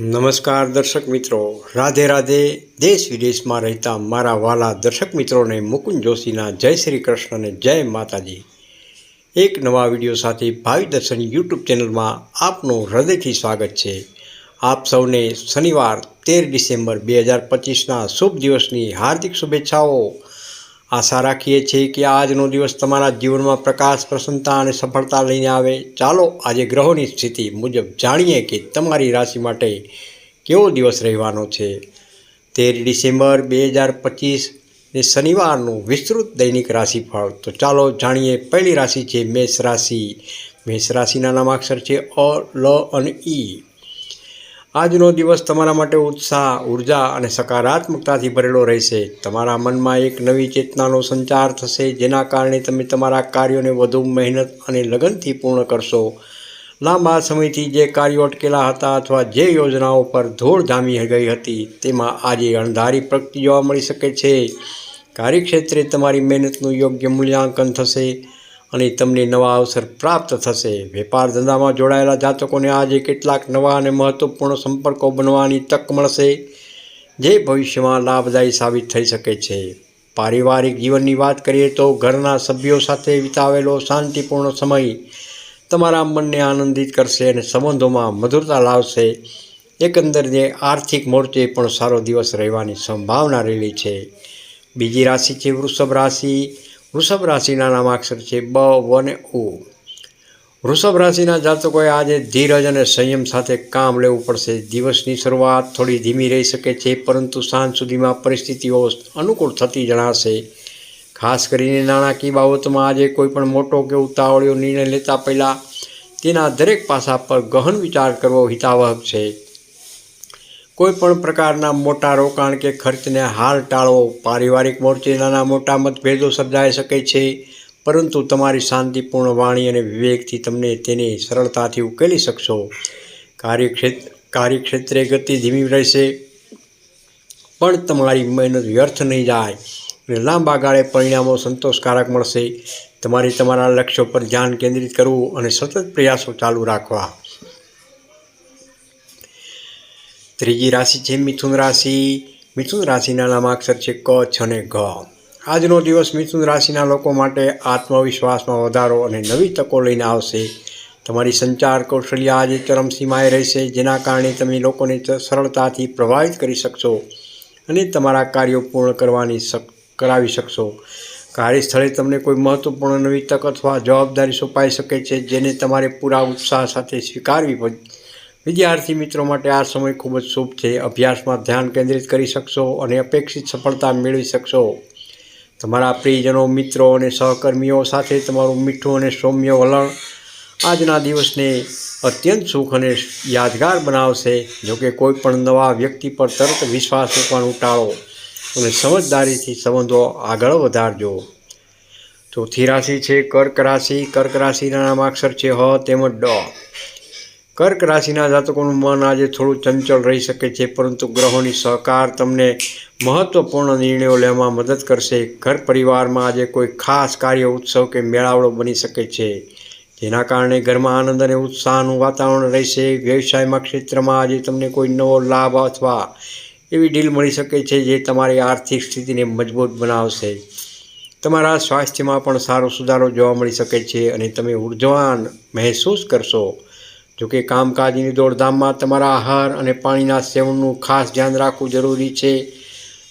નમસ્કાર દર્શક મિત્રો. રાધે રાધે દેશ વિદેશમાં રહેતા મારા વાલા દર્શક મિત્રોને મુકુંદ જોશીના જય શ્રી કૃષ્ણને જય માતાજી. એક નવા વીડિયો સાથે ભાવિ દર્શન યુટ્યુબ ચેનલમાં આપનું હૃદયથી સ્વાગત છે. આપ સૌને શનિવાર તેર ડિસેમ્બર બે હજાર પચીસના શુભ દિવસની હાર્દિક શુભેચ્છાઓ. આશા રાખીએ છીએ કે આજનો દિવસ તમારા જીવનમાં પ્રકાશ, પ્રસન્નતા અને સફળતા લઈને આવે. ચાલો આજે ગ્રહોની સ્થિતિ મુજબ જાણીએ કે તમારી રાશિ માટે કેવો દિવસ રહેવાનો છે? તેર ડિસેમ્બર બે હજાર પચીસ ને શનિવારનું વિસ્તૃત દૈનિક રાશિફળ. તો ચાલો જાણીએ પહેલી રાશિ છે મેષ રાશિ મેષ રાશિના નામાક્ષર છે અ, લ અને ઈ. આજનો દિવસ તમારા માટે ઉત્સાહ, ઊર્જા અને સકારાત્મકતાથી ભરેલો રહેશે. તમારા મનમાં એક નવી ચેતનાનો સંચાર થશે, જેના કારણે તમે તમારા કાર્યોને વધુ મહેનત અને લગનથી પૂર્ણ કરશો. લાંબા સમયથી જે કાર્યો અટકેલા હતા અથવા જે યોજનાઓ પર ધૂળ જામી ગઈ હતી, તેમાં આજે અણધારી પ્રગતિ જોવા મળી શકે છે. કાર્યક્ષેત્રે તમારી મહેનતનું યોગ્ય મૂલ્યાંકન થશે. અને તમને નવા અવસર પ્રાપ્ત થશે. વેપાર ધંધામાં જોડાયેલા જાતકોને આજે કેટલાક નવા અને મહત્વપૂર્ણ સંપર્કો બનવાની તક મળશે, જે ભવિષ્યમાં લાભદાયી સાબિત થઈ શકે છે. પારિવારિક જીવનની વાત કરીએ તો ઘરના સભ્યો સાથે વિતાવેલો શાંતિપૂર્ણ સમય તમારા મનને આનંદિત કરશે અને સંબંધોમાં મધુરતા લાવશે. એકંદરે આર્થિક મોરચે પણ સારો દિવસ રહેવાની સંભાવના રહેલી છે. બીજી રાશિ છે વૃષભ રાશિ. વૃષભ રાશિના નામાક્ષર છે બ વ ને ઉ. વૃષભ રાશિના જાતકોએ આજે ધીરજ અને સંયમ સાથે કામ લેવું પડશે. દિવસની શરૂઆત થોડી ધીમી રહી શકે છે, પરંતુ સાંજ સુધીમાં પરિસ્થિતિઓ અનુકૂળ થતી જણાશે. ખાસ કરીને નાણાકીય બાબતમાં આજે કોઈપણ મોટો કે ઉતાવળિયો નિર્ણય લેતા પહેલાં તેના દરેક પાસા પર ગહન વિચાર કરવો હિતાવહક છે. કોઈ પણ પ્રકારના મોટા રોકાણ કે ખર્ચને હાલ ટાળવો પારિવારિક મોરચે નાના મોટા મતભેદો સર્જાઈ શકે છે, પરંતુ તમારી શાંતિપૂર્ણ વાણી અને વિવેકથી તમને તેને સરળતાથી ઉકેલી શકશો. કાર્યક્ષેત્ર કાર્યક્ષેત્રે ગતિ ધીમી રહેશે, પણ તમારી મહેનત વ્યર્થ નહીં જાય અને લાંબા ગાળે પરિણામો સંતોષકારક મળશે. તમારે તમારા લક્ષ્યો પર ધ્યાન કેન્દ્રિત કરવું અને સતત પ્રયાસો ચાલુ રાખવા. ત્રીજી રાશિ છે મિથુન રાશિ. મિથુન રાશિના નામાક્ષર છે ક, છ અને ઘ. આજનો દિવસ મિથુન રાશિના લોકો માટે આત્મવિશ્વાસમાં વધારો અને નવી તકો લઈને આવશે. તમારી સંચાર કૌશલ્ય આજે ચરમસીમાએ રહેશે, જેના કારણે તમે લોકોને સરળતાથી પ્રભાવિત કરી શકશો અને તમારા કાર્યો પૂર્ણ કરવાની શક, કરાવી શકશો. કાર્યસ્થળે તમને કોઈ મહત્વપૂર્ણ નવી તક અથવા જવાબદારી સોંપાઈ શકે છે, જેને તમારે પૂરા ઉત્સાહ સાથે સ્વીકારવી વિદ્યાર્થી મિત્રો માટે આ સમય ખૂબ જ શુભ છે. અભ્યાસમાં ધ્યાન કેન્દ્રિત કરી શકશો અને અપેક્ષિત સફળતા મેળવી શકશો. તમારા પ્રિયજનો, મિત્રો અને સહકર્મીઓ સાથે તમારું મીઠું અને સૌમ્ય વલણ આજના દિવસને અત્યંત સુખ અને યાદગાર બનાવશે. જોકે કોઈ પણ નવા વ્યક્તિ પર તરત વિશ્વાસ મૂકવાનું ટાળો અને સમજદારીથી સંબંધો આગળ વધારજો. ચોથી રાશિ છે, કર્ક રાશિ. કર્ક રાશિના નામાક્ષર છે, હ તેમજ ડ. કર્ક રાશિના જાતકોનું મન આજે થોડું ચંચળ રહી શકે છે, પરંતુ ગ્રહોની સહકાર તમને મહત્વપૂર્ણ નિર્ણયો લેવામાં મદદ કરશે. ઘર પરિવારમાં આજે કોઈ ખાસ કાર્ય, ઉત્સવ કે મેળાવડો બની શકે છે. જેના કારણે ઘરમાં આનંદ અને ઉત્સાહનું વાતાવરણ રહેશે. વ્યવસાયમાં ક્ષેત્રમાં આજે તમને કોઈ નવો લાભ અથવા એવી ડીલ મળી શકે છે જે તમારી આર્થિક સ્થિતિને મજબૂત બનાવશે. તમારા સ્વાસ્થ્યમાં પણ સારો સુધારો જોવા મળી શકે છે અને તમે ઉર્જાવાન મહેસૂસ કરશો. જોકે કામકાજની દોડધામમાં તમારા આહાર અને પાણીના સેવનનું ખાસ ધ્યાન રાખવું જરૂરી છે.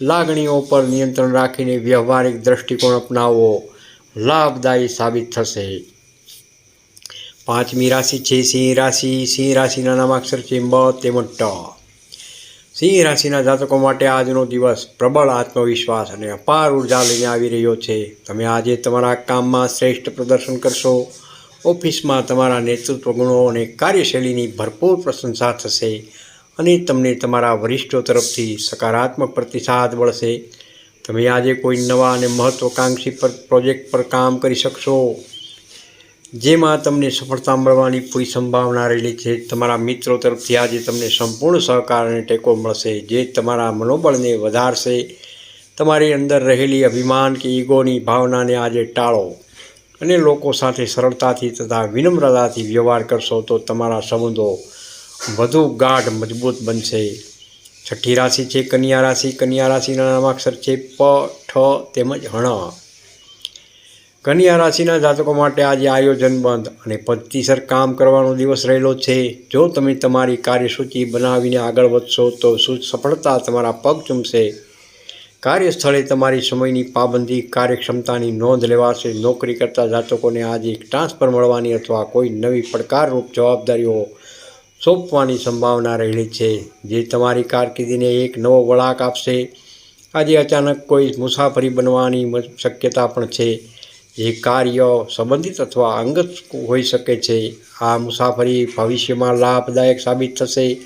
લાગણીઓ પર નિયંત્રણ રાખીને વ્યવહારિક દૃષ્ટિકોણ અપનાવવો લાભદાયી સાબિત થશે. પાંચમી રાશિ છે સિંહ રાશિ. સિંહ રાશિના નામાક્ષર છે મ તેમજ ટ. સિંહ રાશિના જાતકો માટે આજનો દિવસ પ્રબળ આત્મવિશ્વાસ અને અપાર ઊર્જા લઈને આવી રહ્યો છે. તમે આજે તમારા કામમાં શ્રેષ્ઠ પ્રદર્શન કરશો. ઓફિસમાં તમારા નેતૃત્વ ગુણો અને કાર્યશૈલીની ભરપૂર પ્રશંસા થશે અને તમને તમારા વરિષ્ઠો તરફથી સકારાત્મક પ્રતિસાદ મળશે. તમે આજે કોઈ નવા અને મહત્ત્વાકાંક્ષી પર પ્રોજેક્ટ પર કામ કરી શકશો. જેમાં તમને સફળતા મળવાની પૂરી સંભાવના રહેલી છે. તમારા મિત્રો તરફથી આજે તમને સંપૂર્ણ સહકાર અને ટેકો મળશે, જે તમારા મનોબળને વધારશે. તમારી અંદર રહેલી અભિમાન કે ઈગોની ભાવનાને આજે ટાળો. અને લોકો સાથે સરળતાથી તથા વિનમ્રતાથી વ્યવહાર કરશો તો તમારા સંબંધો વધુ ગાઢ, મજબૂત બનશે. છઠ્ઠી રાશિ છે, કન્યા રાશિ. કન્યા રાશિના નામાક્ષર છે, પ, ઠ તેમજ હણ કન્યા રાશિના જાતકો માટે આજે આયોજન બંધ અને પદ્ધતિસર કામ કરવાનો દિવસ રહેલો છે. જો તમે તમારી કાર્યસૂચિ બનાવીને આગળ વધશો તો સફળતા તમારા પગ ચૂમશે. કાર્યસ્થળે તમારી સમયની પાબંદી, કાર્યક્ષમતાની નોંધ લેવાશે. નોકરી કરતા જાતકોને આજે એક ટ્રાન્સફર મળવાની અથવા કોઈ નવી પડકારરૂપ જવાબદારીઓ સોંપવાની સંભાવના રહેલી છે. જે તમારી કારકિર્દીને એક નવો વળાંક આપશે. આજે અચાનક કોઈ મુસાફરી બનવાની શક્યતા પણ છે. જે કાર્ય સંબંધિત અથવા અંગત હોઈ શકે છે. આ મુસાફરી ભવિષ્યમાં લાભદાયક સાબિત થશે.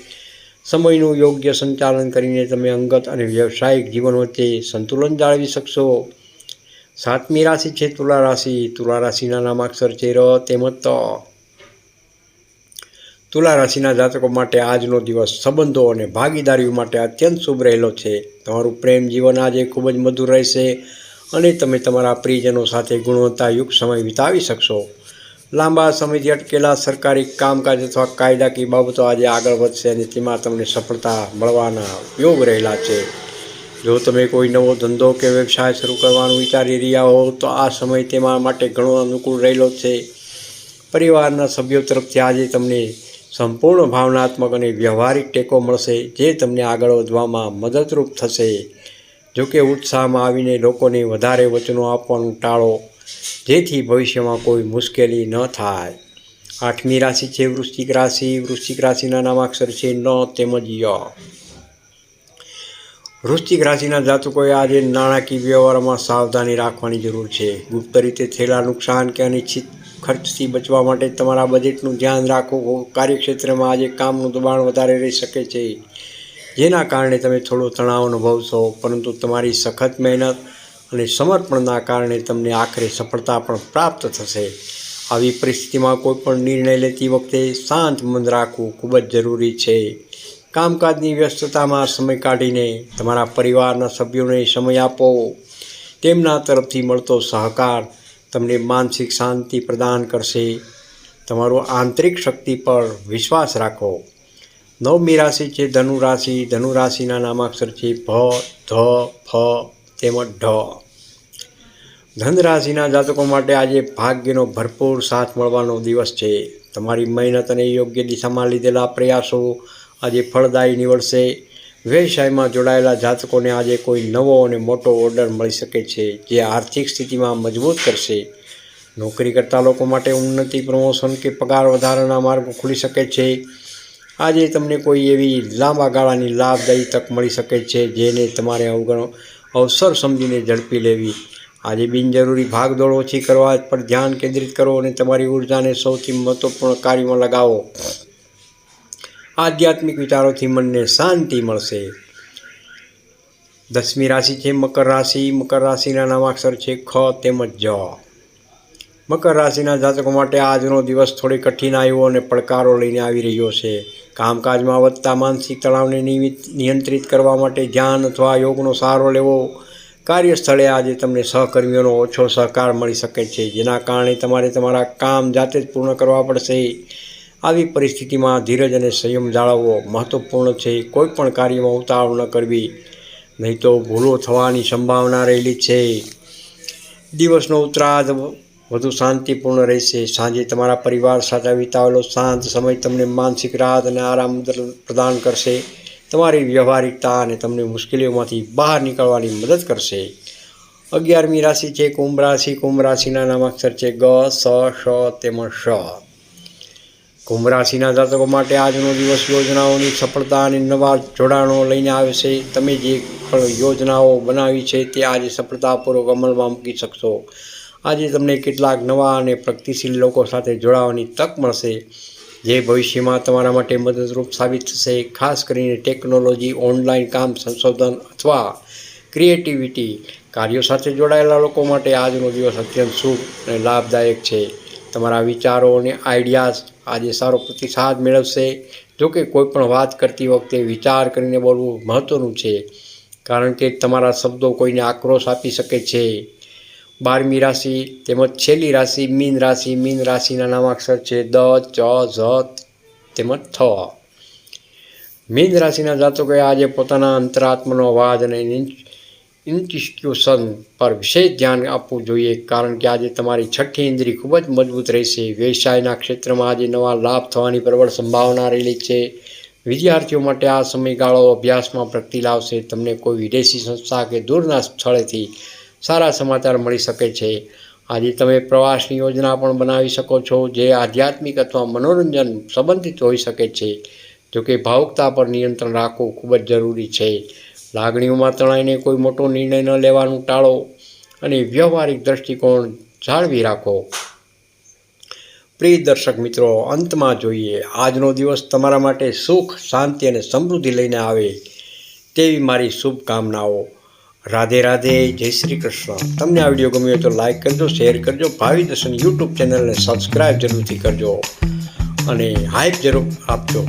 સમયનું યોગ્ય સંચાલન કરીને તમે અંગત અને વ્યવસાયિક જીવન વચ્ચે સંતુલન જાળવી શકશો. સાતમી રાશિ છે તુલા રાશિ. તુલા રાશિના નામાક્ષર છે ર તેમજ તુલા રાશિના જાતકો માટે આજનો દિવસ સંબંધો અને ભાગીદારીઓ માટે અત્યંત શુભ રહેલો છે. તમારું પ્રેમ જીવન આજે ખૂબ જ મધુર રહેશે અને તમે તમારા પ્રિયજનો સાથે ગુણવત્તાયુક્ત સમય વિતાવી શકશો. લાંબા સમયથી અટકેલા સરકારી કામકાજ અથવા કાયદાકીય બાબતો આજે આગળ વધશે અને તેમાં તમને સફળતા મળવાના યોગ રહેલા છે. જો તમે કોઈ નવો ધંધો કે વ્યવસાય શરૂ કરવાનું વિચારી રહ્યા હો, તો આ સમય તેમાં માટે ઘણો અનુકૂળ રહેલો છે. પરિવારના સભ્યો તરફથી આજે તમને સંપૂર્ણ ભાવનાત્મક અને વ્યવહારિક ટેકો મળશે, જે તમને આગળ વધવામાં મદદરૂપ થશે. જો કે ઉત્સાહમાં આવીને લોકોને વધારે વચનો આપવાનું ટાળો જેથી ભવિષ્યમાં કોઈ મુશ્કેલી ન થાય. આઠમી રાશિ છે, વૃશ્ચિક રાશિ. વૃશ્ચિક રાશિના નામાક્ષર છે, ન તેમજ ય. વૃશ્ચિક રાશિના જાતકોએ આજે નાણાકીય વ્યવહારમાં સાવધાની રાખવાની જરૂર છે. ગુપ્ત રીતે થયેલા નુકસાન કે અનિચ્છિત ખર્ચથી બચવા માટે તમારા બજેટનું ધ્યાન રાખવું કાર્યક્ષેત્રમાં આજે કામનું દબાણ વધારે રહી શકે છે. જેના કારણે તમે થોડો તણાવ અનુભવશો, પરંતુ તમારી સખત મહેનત અને સમર્પણના કારણે તમને આખરે સફળતા પણ પ્રાપ્ત થશે. આવી પરિસ્થિતિમાં કોઈ પણ નિર્ણય લેતી વખતે શાંત મન રાખવું ખૂબ જ જરૂરી છે. કામકાજની વ્યસ્તતામાં સમય કાઢીને તમારા પરિવારના સભ્યોને સમય આપો. તેમના તરફથી મળતો સહકાર તમને માનસિક શાંતિ પ્રદાન કરશે. તમારો આંતરિક શક્તિ પર વિશ્વાસ રાખો. નવમી રાશિ છે ધનુ રાશિ. ધનુ રાશિના નામાક્ષર છે ભ, ધ, ફ. તેમજ ઢ. ધન રાશિના જાતકો માટે આજે ભાગ્યનો ભરપૂર સાથ મળવાનો દિવસ છે. તમારી મહેનત અને યોગ્ય દિશામાં લીધેલા પ્રયાસો આજે ફળદાયી નીવડશે. વ્યવસાયમાં જોડાયેલા જાતકોને આજે કોઈ નવો અને મોટો ઓર્ડર મળી શકે છે, જે આર્થિક સ્થિતિમાં મજબૂત કરશે. નોકરી કરતા લોકો માટે ઉન્નતિ પ્રમોશન કે પગાર વધારાના માર્ગો ખુલી શકે છે. આજે તમને કોઈ એવી લાંબા ગાળાની લાભદાયી તક મળી શકે છે, જેને તમારે અવગણ અવસર સમજીને ઝડપી લેવી. આજે બિનજરૂરી ભાગદોડ ઓછી કરવા પર ધ્યાન કેન્દ્રિત કરો અને તમારી ઉર્જાને સૌથી મહત્વપૂર્ણ કાર્યમાં લગાવો. આધ્યાત્મિક વિચારોથી મનને શાંતિ મળશે. દસમી રાશિ છે મકર રાશિ. મકર રાશિના નામાક્ષર છે ખ તેમજ જ. મકર રાશિના જાતકો માટે આજનો દિવસ થોડી કઠિનાઈઓ અને પડકારો લઈને આવી રહ્યો છે. કામકાજમાં વધતા માનસિક તણાવને નિયમિત નિયંત્રિત કરવા માટે ધ્યાન અથવા યોગનો સહારો લેવો. કાર્યસ્થળે આજે તમને સહકર્મીઓનો ઓછો સહકાર મળી શકે છે, જેના કારણે તમારે તમારા કામ જાતે જ પૂર્ણ કરવા પડશે. આવી પરિસ્થિતિમાં ધીરજ અને સંયમ જાળવવો મહત્વપૂર્ણ છે. કોઈ પણ કાર્યમાં ઉતાવળ ન કરવી, નહીં તો ભૂલો થવાની સંભાવના રહેલી છે. દિવસનો ઉત્તરાર્ધ વધુ શાંતિપૂર્ણ રહેશે. સાંજે તમારા પરિવાર સાથે વિતાવેલો શાંત સમય તમને માનસિક રાહત અને આરામ પ્રદાન કરશે. તમારી વ્યવહારિકતા અને તમને મુશ્કેલીઓમાંથી બહાર નીકળવાની મદદ કરશે. અગિયારમી રાશિ છે કુંભ રાશિ. કુંભ રાશિના નામાક્ષર છે ગ, સ શ તેમજ શ કુંભ રાશિના જાતકો માટે આજનો દિવસ યોજનાઓની સફળતા અને નવા જોડાણો લઈને આવશે તમે જે પણ યોજનાઓ બનાવી છે તે આજે સફળતાપૂર્વક અમલમાં મૂકી શકશો. આજે તમને કેટલાક નવા અને પ્રગતિશીલ લોકો સાથે જોડાવાની તક મળશે. જે ભવિષ્યમાં તમારા માટે મદદરૂપ સાબિત થશે. ખાસ કરીને ટેકનોલોજી, ઓનલાઈન કામ, સંશોધન અથવા ક્રિએટિવિટી કાર્યો સાથે જોડાયેલા લોકો માટે આજનો દિવસ અત્યંત શુભ અને લાભદાયક છે. તમારા વિચારો અને આઈડિયાઝ આજે સારો પ્રતિસાદ મેળવશે. જો કે કોઈ વાત કરતી વખતે વિચાર કરીને બોલવું મહત્ત્વનું છે. કારણ કે તમારા શબ્દો કોઈને આક્રોશ આપી શકે છે. બારમી રાશિ તેમજ છેલ્લી રાશિ મીન રાશિ. મીન રાશિના નામાક્ષર છે દ, ચ, ઝ, તેમજ થ. મીન રાશિના જાતકોએ આજે પોતાના અંતરાત્માનો અવાજ અને ઇન્સ્ટિટ્યુશન પર વિશેષ ધ્યાન આપવું જોઈએ, કારણ કે આજે તમારી છઠ્ઠી ઇન્દ્રિય ખૂબ જ મજબૂત રહેશે. વ્યવસાયના ક્ષેત્રમાં આજે નવા લાભ થવાની પ્રબળ સંભાવના રહેલી છે. વિદ્યાર્થીઓ માટે આ સમયગાળો અભ્યાસમાં પ્રગતિ લાવશે. તમને કોઈ વિદેશી સંસ્થા કે દૂરના સ્થળેથી સારા સમાચાર મળી શકે છે. આજે તમે પ્રવાસની યોજના પણ બનાવી શકો છો, જે આધ્યાત્મિક અથવા મનોરંજન સંબંધિત હોઈ શકે છે. જોકે ભાવુકતા પર નિયંત્રણ રાખવું ખૂબ જ જરૂરી છે. લાગણીઓમાં તણાઈને કોઈ મોટો નિર્ણય ન લેવાનું ટાળો અને વ્યવહારિક દૃષ્ટિકોણ જાળવી રાખો. પ્રિય દર્શક મિત્રો, અંતમાં જોઈએ, આજનો દિવસ તમારા માટે સુખ, શાંતિ અને સમૃદ્ધિ લઈને આવે તેવી મારી શુભકામનાઓ. રાધે રાધે, જય શ્રી કૃષ્ણ. તમને આ વીડિયો ગમ્યો તો લાઇક કરજો શેર કરજો, ભાવિ દર્શન યુટ્યુબ ચેનલને સબસ્ક્રાઈબ જરૂરથી કરજો. અને હાઇપ જરૂર આપજો.